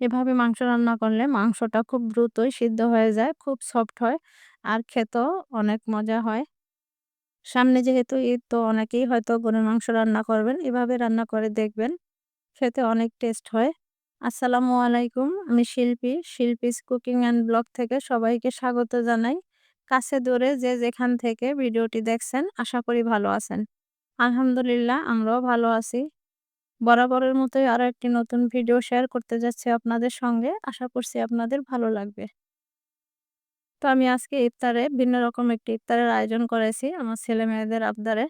এভাবে মাংস রান্না করলে মাংসটা খুব দ্রুতই সিদ্ধ হয়ে যায়, খুব সফট হয় আর খেতেও অনেক মজা হয়। সামনে যেহেতু ঈদ তো অনেকেই হয়তো গরুর মাংস রান্না করবেন। এভাবে রান্না করে দেখবেন। খেতে অনেক টেস্ট হয়। আসসালামু আলাইকুম। আমি শিল্পী, শিল্পীস কুকিং অ্যান্ড ব্লগ থেকে সবাইকে স্বাগত জানাই। কাছে দূরে যে যেখান থেকে ভিডিওটি দেখছেন আশা করি ভালো আছেন। আলহামদুলিল্লাহ আমরাও ভালো আছি। বরাবরের মতোই আরও একটি নতুন ভিডিও শেয়ার করতে যাচ্ছি আপনাদের সঙ্গে। আশা করছি আপনাদের ভালো লাগবে। তো আমি আজকে ইফতারে ভিন্ন রকম একটি ইফতারের আয়োজন করেছি আমার ছেলে-মেয়েদের আবদারে।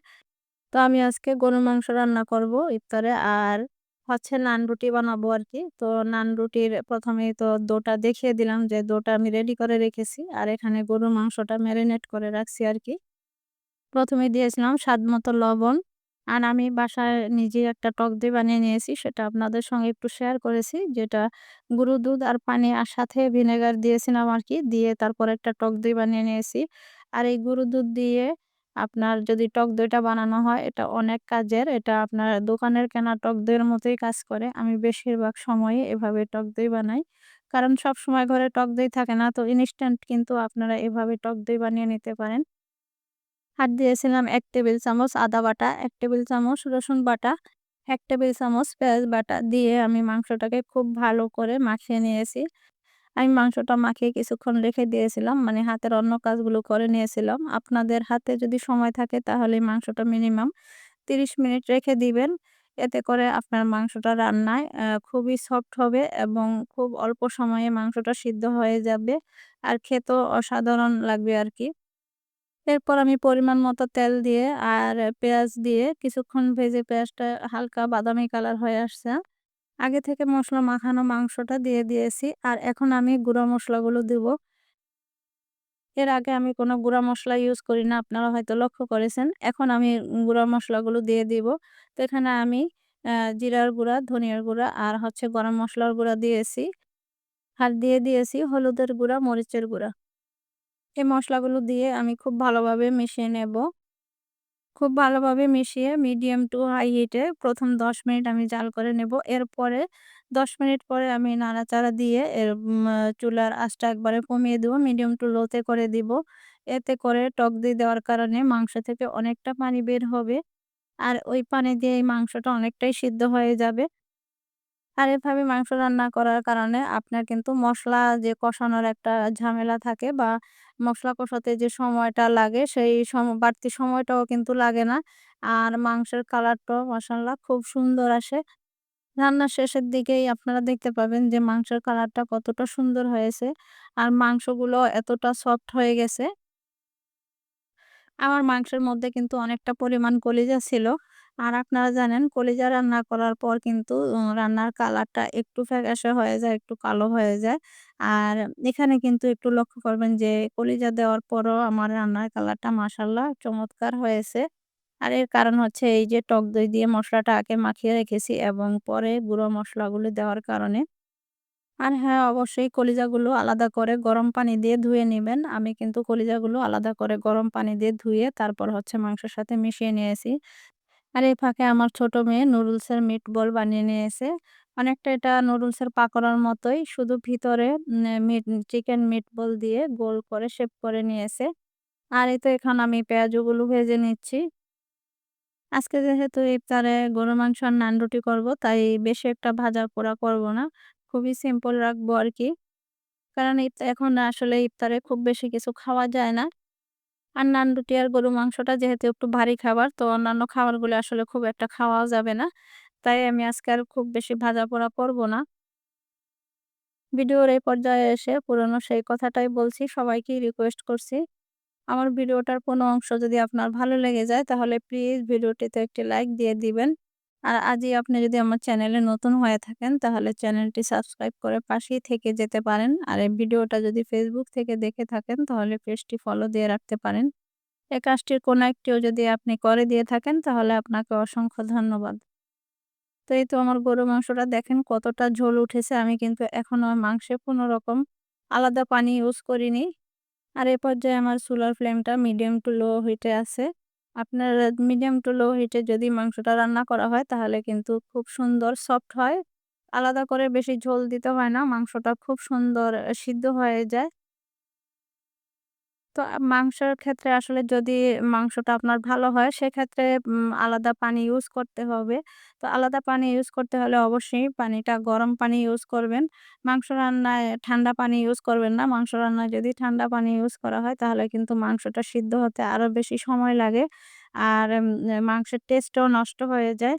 তো আমি আজকে গরুর মাংস রান্না করব ইফতারে আর হচ্ছে নান রুটি বানাবো আর কি তো নান রুটির ১ম এই তো ডোটা দেখিয়ে দিলাম যে ডোটা আমি রেডি করে রেখেছি। আর এখানে গরুর মাংসটা ম্যারিনেট করে রাখছি আর কি প্রথমে দিয়েছিলাম স্বাদ মতো লবণ। আর আমি বাসায় নিজে একটা টক দই বানিয়ে নিয়েছি। সেটা আপনাদের সঙ্গে একটু শেয়ার করেছি। যেটা গরুর দুধ আর পানি আর সাথে ভিনেগার দিয়েছিলাম আর কি দিয়ে তারপর একটা টক দই বানিয়ে নিয়েছি। আর এই গরুর দুধ দিয়ে আপনার যদি টক দইটা বানানো হয়, এটা অনেক কাজের। এটা আপনার দোকানের কেনা টক দইয়ের মতোই কাজ করে। আমি বেশিরভাগ সময়ে এভাবে টক দই বানাই। কারণ সব সময় ঘরে টক দই থাকে না। তো ইনস্ট্যান্ট কিন্তু আপনারা এভাবে টক দই বানিয়ে নিতে পারেন। আর দিয়েছিলাম এক টেবিল চামচ আদা বাটা, এক টেবিল চামচ রসুন বাটা, এক টেবিল চামচ পেঁয়াজ বাটা দিয়ে আমি মাংসটাকে খুব ভালো করে মাখিয়ে নিয়েছি। আমি মাংসটা মাখিয়ে কিছুক্ষণ রেখে দিয়েছিলাম। মানে হাতের অন্য কাজগুলো করে নিয়েছিলাম। আপনাদের হাতে যদি সময় থাকে তাহলে মাংসটা মিনিমাম ৩০ মিনিট রেখে দিবেন। এতে করে আপনার মাংসটা রান্নায় খুবই সফট হবে এবং খুব অল্প সময়ে মাংসটা সিদ্ধ হয়ে যাবে। আর খেতেও অসাধারণ লাগবে আরকি। এরপর আমি পরিমাণ মতো তেল দিয়ে আর পেঁয়াজ দিয়ে কিছুক্ষণ ভেজে পেঁয়াজটা হালকা বাদামি কালার হয়ে আসছে। আগে থেকে মশলা মাখানো মাংসটা দিয়ে দিয়েছি। আর এখন আমি গুঁড়া মশলাগুলো দিব। এর আগে আমি কোনো গুঁড়া মশলা ইউজ করি না। আপনারা হয়তো লক্ষ্য করেছেন। এখন আমি গুঁড়া মশলাগুলো দিয়ে দিব। তো এখানে আমি জিরার গুঁড়া, ধনিয়ার গুঁড়া আর হচ্ছে গরম মশলার গুঁড়া দিয়েছি। আর দিয়ে দিয়েছি হলুদের গুঁড়া, মরিচের গুঁড়া। এই মশলাগুলো দিয়ে আমি খুব ভালোভাবে মিশিয়ে নেব। খুব ভালোভাবে মিশিয়ে মিডিয়াম টু হাই হিটে ১ম ১০ মিনিট আমি জাল করে নেব। এরপরে ১০ মিনিট পরে আমি নাড়াচাড়া দিয়ে এর চুলার আঁচটা একবারে কমিয়ে দেব। মিডিয়াম টু লোতে করে দিব। এতে করে টক দই দেওয়ার কারণে মাংস থেকে অনেকটা পানি বের হবে। আর ওই পানি দিয়ে এই মাংসটা অনেকটাই সিদ্ধ হয়ে যাবে। আর এভাবে মাংস রান্না করার কারণে আপনার কিন্তু মশলা যে কষানোর একটা ঝামেলা থাকে বা মসলা কষাতে যে সময়টা লাগে, সেই সম, বাড়তি সময়টাও কিন্তু লাগে না। আর মাংসের কালারটাও মাশাআল্লাহ খুব সুন্দর আসে। রান্নার শেষের দিকেই আপনারা দেখতে পাবেন যে মাংসের কালারটা কতটা সুন্দর হয়েছে। আর মাংসগুলো এতটা সফট হয়ে গেছে। আমার মাংসের মধ্যে কিন্তু অনেকটা পরিমাণ কলিজা ছিল। আর আপনারা জানেন কলিজা রান্না করার পর কিন্তু রান্নার কালারটা একটু ফ্যাকাশে হয়ে যায়, একটু কালো হয়ে যায়। আর এখানে কিন্তু একটু লক্ষ্য করবেন যে কলিজা দেওয়ার পরও আমার রান্নার কালারটা মাশাআল্লাহ চমৎকার হয়েছে। আর এর কারণ হচ্ছে এই যে টক দই দিয়ে মশলাটা আগে মাখিয়ে রেখেছি এবং পরে গুঁড়ো মশলাগুলো দেওয়ার কারণে। আর হ্যাঁ, অবশ্যই কলিজাগুলো আলাদা করে গরম পানি দিয়ে ধুয়ে নেবেন আমি কিন্তু কলিজাগুলো আলাদা করে গরম পানি দিয়ে ধুয়ে তারপর হচ্ছে মাংসের সাথে মিশিয়ে নিয়েছি। আর এই ফাঁকে আমার ছোট মেয়ে নুডলসের মিটবল বানিয়ে নিয়েছে। অনেকটা এটা নুডলসের পাকোড়ার মতোই শুধু ভিতরে মিট চিকেন মিটবল দিয়ে গোল করে শেপ করে নিয়েছে। আর এই তো এখন আমি পেঁয়াজুগুলো ভেজে নিচ্ছি। আজকে যেহেতু ইফতারে গরুর মাংস আর নান রুটি করব, তাই বেশি একটা ভাজা পোড়া করব না। খুবই সিম্পল রাখব আর কি কারণ এখন আসলে ইফতারে খুব বেশি কিছু খাওয়া যায় না। আর নান রুটি আর গরু মাংসটা যেহেতু একটু ভারী খাবার তো অন্যান্য খাবারগুলো আসলে খুব একটা খাওয়াও যাবে না। তাই আমি আজকে আর খুব বেশি ভাজা পোড়া করব না। ভিডিওর এই পর্যায়ে এসে পুরনো সেই কথাটাই বলছি, সবাইকেই রিকোয়েস্ট করছি। আমার ভিডিওটার কোনো অংশ যদি আপনার ভালো লেগে যায় তাহলে প্লিজ ভিডিওটিতে একটি লাইক দিয়ে দিবেন। আর আজই আপনি যদি আমার চ্যানেলে নতুন হয়ে থাকেন, তাহলে চ্যানেলটি সাবস্ক্রাইব করে পাশেই থেকে যেতে পারেন। আর এই ভিডিওটা যদি ফেসবুক থেকে দেখে থাকেন, তাহলে পেজটি ফলো দিয়ে রাখতে পারেন। এই কাজটির কোনো একটিও যদি আপনি করে দিয়ে থাকেন, তাহলে আপনাকে অসংখ্য ধন্যবাদ। তো এই তো আমার গরু মাংসটা দেখেন কতটা ঝোল উঠেছে। আমি কিন্তু এখনও মাংসে কোনো রকম আলাদা পানি ইউজ করিনি। আর এ পর্যায়ে আমার চুলার ফ্লেমটা মিডিয়াম টু লো হিটে আছে। আপনার মিডিয়াম টু লো হিটে যদি মাংসটা রান্না করা হয়, তাহলে কিন্তু খুব সুন্দর সফট হয় আলাদা করে বেশি ঝোল দিতে হয় না। মাংসটা খুব সুন্দর সিদ্ধ হয়ে যায়। তো মাংসের ক্ষেত্রে আসলে যদি মাংসটা আপনার ভালো হয়, সেক্ষেত্রে আলাদা পানি ইউজ করতে হবে। তো আলাদা পানি ইউজ করতে হলে অবশ্যই পানিটা গরম পানি ইউজ করবেন। মাংস রান্নায় ঠান্ডা পানি ইউজ করবেন না। মাংস রান্নায় যদি ঠান্ডা পানি ইউজ করা হয়, তাহলে কিন্তু মাংসটা সিদ্ধ হতে আরও বেশি সময় লাগে। আর মাংসের টেস্টও নষ্ট হয়ে যায়।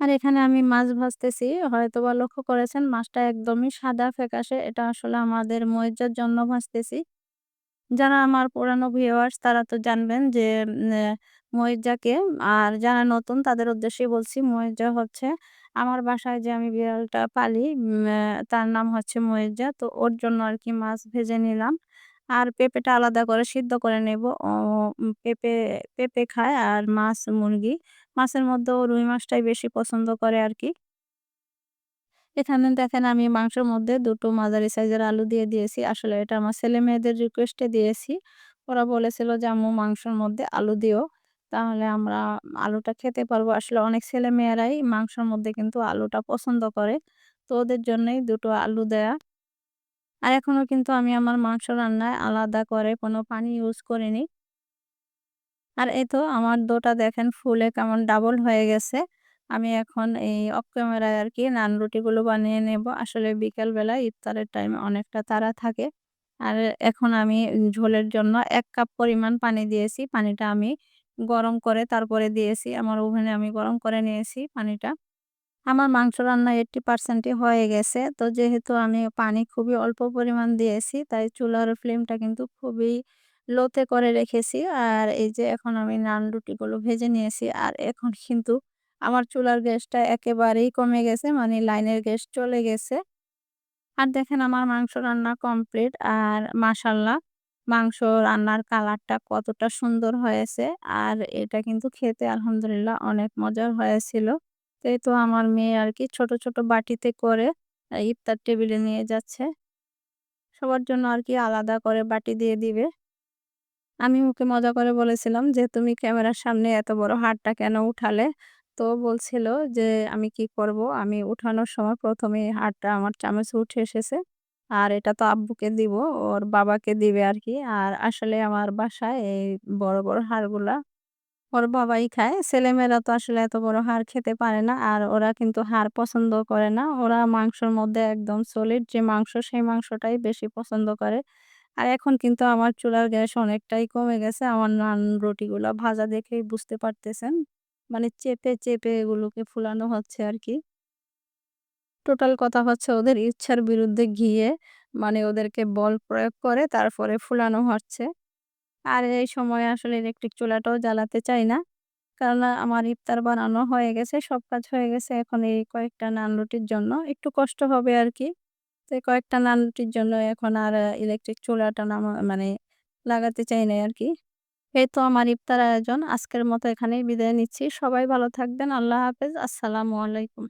আর এখানে আমি মাছ ভাজতেছি। হয়তোবা লক্ষ্য করেছেন, মাছটা একদমই সাদা ফ্যাকাশে। এটা আসলে আমাদের মইজ্জার জন্য ভাজতেছি। যারা আমার পুরানো ভিউয়ার্স তারা তো জানবেন যে মইজ্জাকে আর যারা নতুন তাদের উদ্দেশ্যে বলছি মইজ্জা হচ্ছে আমার বাসায় যে আমি বিড়ালটা পালি তার নাম হচ্ছে মইজ্জা। তো ওর জন্য আর কি মাছ ভেজে নিলাম। আর পেঁপেটা আলাদা করে সিদ্ধ করে নেব। পেঁপে, পেঁপে খায় আর মাছ মুরগি। মাছের মধ্যেও রুই মাছটাই বেশি পছন্দ করে আরকি। এখানে দেখেন আমি মাংসের মধ্যে দুটো মাঝারি সাইজের আলু দিয়ে দিয়েছি। আসলে এটা আমার ছেলে-মেয়েদের রিকোয়েস্টে দিয়েছি। ওরা বলেছিল যে, "আম্মু মাংসের মধ্যে আলু দিও। তাহলে আমরা আলুটা খেতে পারব।" আসলে অনেক ছেলে-মেয়েরাই মাংসের মধ্যে কিন্তু আলুটা পছন্দ করে। তো ওদের জন্যই দুটো আলু দেয়া। আর এখনও কিন্তু আমি আমার মাংস রান্নায় আলাদা করে কোনো পানি ইউজ করিনি। আর এই তো আমার ডোটা দেখেন ফুলে কেমন ডাবল হয়ে গেছে। আমি এখন এই অফ ক্যামেরায় আরকি নান রুটিগুলো বানিয়ে নেব। আসলে বিকেল বেলায় ইফতারের টাইমে অনেকটা তাড়া থাকে। আর এখন আমি ঝোলের জন্য এক কাপ পরিমাণ পানি দিয়েছি। পানিটা আমি গরম করে তারপরে দিয়েছি। আমার ওভেনে আমি গরম করে নিয়েছি পানিটা। আমার মাংস রান্না 80% ই হয়ে গেছে। তো যেহেতু আমি পানি খুবই অল্প পরিমাণ দিয়েছি, তাই চুলার ফ্লেমটা কিন্তু খুবই লোতে করে রেখেছি। আর এই যে এখন আমি নান রুটিগুলো ভেজে নিয়েছি। আর এখন কিন্তু আমার চুলার গ্যাসটা একেবারেই কমে গেছে। মানে লাইনের গ্যাস চলে গেছে। আর দেখেন আমার মাংস রান্না কমপ্লিট। আর মাশাআল্লাহ মাংস রান্নার কালারটা কতটা সুন্দর হয়েছে। আর এটা কিন্তু খেতে আলহামদুলিল্লাহ অনেক মজার হয়েছিল। তো এই তো আমার মেয়ে আর কি ছোট, ছোট বাটিতে করে ইফতার টেবিলে নিয়ে যাচ্ছে। সবার জন্য আর কি আলাদা করে বাটি দিয়ে দিবে। আমি ওকে মজা করে বলেছিলাম যে, "তুমি ক্যামেরার সামনে এত বড় হাঁড়টা কেন উঠালে?" তো বলছিল যে, "আমি কি করব? আমি উঠানোর সময় ১ম এই হাঁড়টা আমার চামচে উঠে এসেছে। আর এটা তো আব্বুকে দিব, ওর বাবাকে দিবে আর কি আর আসলে আমার বাসায় এই বড়, বড় হাঁড়গুলা ওর বাবাই খায়। ছেলেমেয়েরা তো আসলে এত বড় হাঁড় খেতে পারে না। আর ওরা কিন্তু হাঁড় পছন্দ করে না। ওরা মাংসর মধ্যে একদম সলিড যে মাংস, সেই মাংসটাই বেশি পছন্দ করে। আর এখন কিন্তু আমার চুলার গ্যাস অনেকটাই কমে গেছে। আমার নান রুটিগুলা ভাজা দেখেই বুঝতে পারতেছেন। মানে চেপে, চেপে এগুলোকে ফুলানো হচ্ছে আর কি টোটাল কথা হচ্ছে ওদের ইচ্ছার বিরুদ্ধে গিয়ে মানে ওদেরকে বল প্রয়োগ করে তারপরে ফুলানো হচ্ছে। আর এই সময় আসলে ইলেকট্রিক চুলাটাও জ্বালাতে চাই না। কেননা আমার ইফতার বানানো হয়ে গেছে, সব কাজ হয়ে গেছে। এখন এই কয়েকটা নান রুটির জন্য একটু কষ্ট হবে আর কি তো কয়েকটা নান রুটির জন্য এখন আর ইলেকট্রিক চুলাটা নামা মানে লাগাতে চাই নাই আরকি। এই তো আমার ইফতার আয়োজন। আজকের মতো এখানেই বিদায় নিচ্ছি। সবাই ভালো থাকবেন। আল্লাহ হাফেজ। আসসালামু আলাইকুম।